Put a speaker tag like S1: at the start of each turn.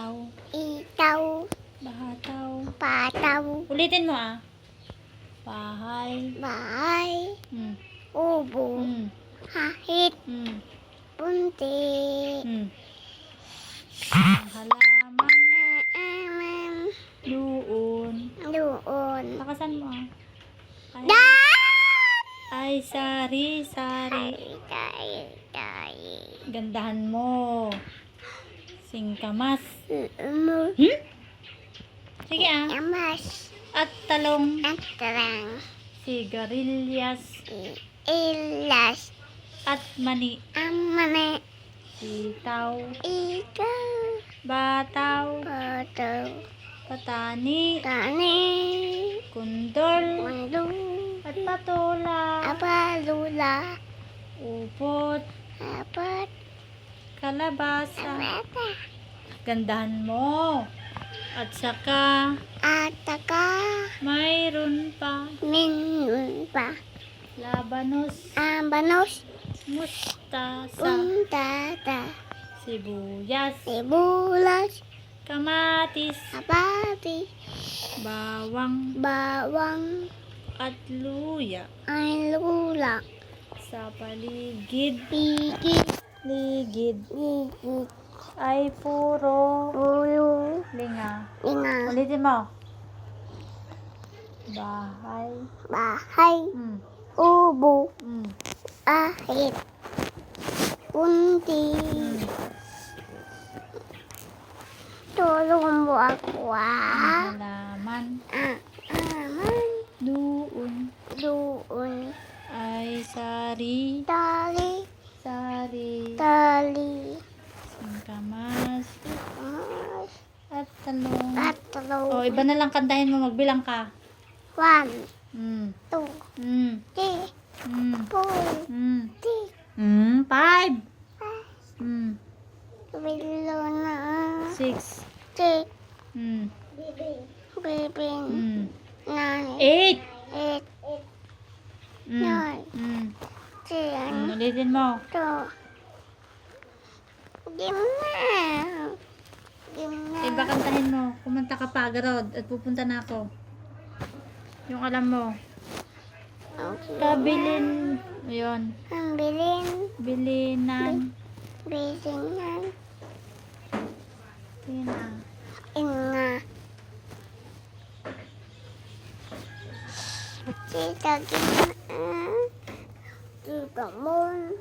S1: Bahataw.
S2: itaw,
S1: Bahataw.
S2: pataw,
S1: Ulitin mo ah. Bahay.
S2: bahay,
S1: Hmm.
S2: ubo,
S1: Hmm.
S2: hahit,
S1: Hmm.
S2: bunti,
S1: Hmm. Halaman.
S2: aaman,
S1: Doon.
S2: doon,
S1: Lakasan mo ah. Ay,
S2: dan,
S1: ay sari, sari.
S2: tay, tay,
S1: Gandahan mo. Singkamas. Hmm? Sige ah.
S2: amas,
S1: At talong.
S2: at terang,
S1: Sigarilyas.
S2: ilas,
S1: At mani.
S2: amane,
S1: Sitaw.
S2: ikaw,
S1: Bataw.
S2: pataw,
S1: Patani.
S2: tani,
S1: Kundol.
S2: mundo,
S1: At patola.
S2: abalula,
S1: Upot.
S2: apat,
S1: Kalabasa. Gandahan mo. At saka,
S2: ataka,
S1: mayroon pa.
S2: minun pa,
S1: Labanos.
S2: ambanos,
S1: Mustasa.
S2: puntata,
S1: Sibuyas.
S2: sibulas,
S1: Kamatis.
S2: abati,
S1: Bawang.
S2: bawang,
S1: At luya.
S2: ay lula,
S1: Sa paligid.
S2: pigit,
S1: Ligid.
S2: gigit,
S1: Ay puro.
S2: ulo,
S1: Linga.
S2: ina,
S1: Ulitin mo. Bahay.
S2: bahay,
S1: Mm.
S2: ubo,
S1: Mm.
S2: ahit, punti,
S1: Mm.
S2: tulong mo ako ah,
S1: Halaman.
S2: ah, aman,
S1: Doon.
S2: doon,
S1: Ay Sari.
S2: Tali,
S1: Singkamas.
S2: mas,
S1: At talong.
S2: tatlo,
S1: O, iba na lang kantahin mo. Magbilang ka.
S2: one,
S1: Mm.
S2: two,
S1: Mm.
S2: three,
S1: Mm.
S2: four,
S1: Mm.
S2: six,
S1: Mm. Five. Mm.
S2: below na,
S1: Six.
S2: six,
S1: Mm.
S2: seven,
S1: Mm.
S2: nine,
S1: Eight.
S2: eight,
S1: Mm.
S2: nine,
S1: Mm.
S2: ten,
S1: Mm. Ulitin mo.
S2: two, game na, game na,
S1: Iba kantahin mo. Kumanta ka pa, Garod. At pupunta na ako. Yung alam mo.
S2: okay.
S1: Kabilin. Ayun.
S2: ang bilin,
S1: Bilinan.
S2: bisingan,
S1: Tina.
S2: inga, Kita gina, kita mon,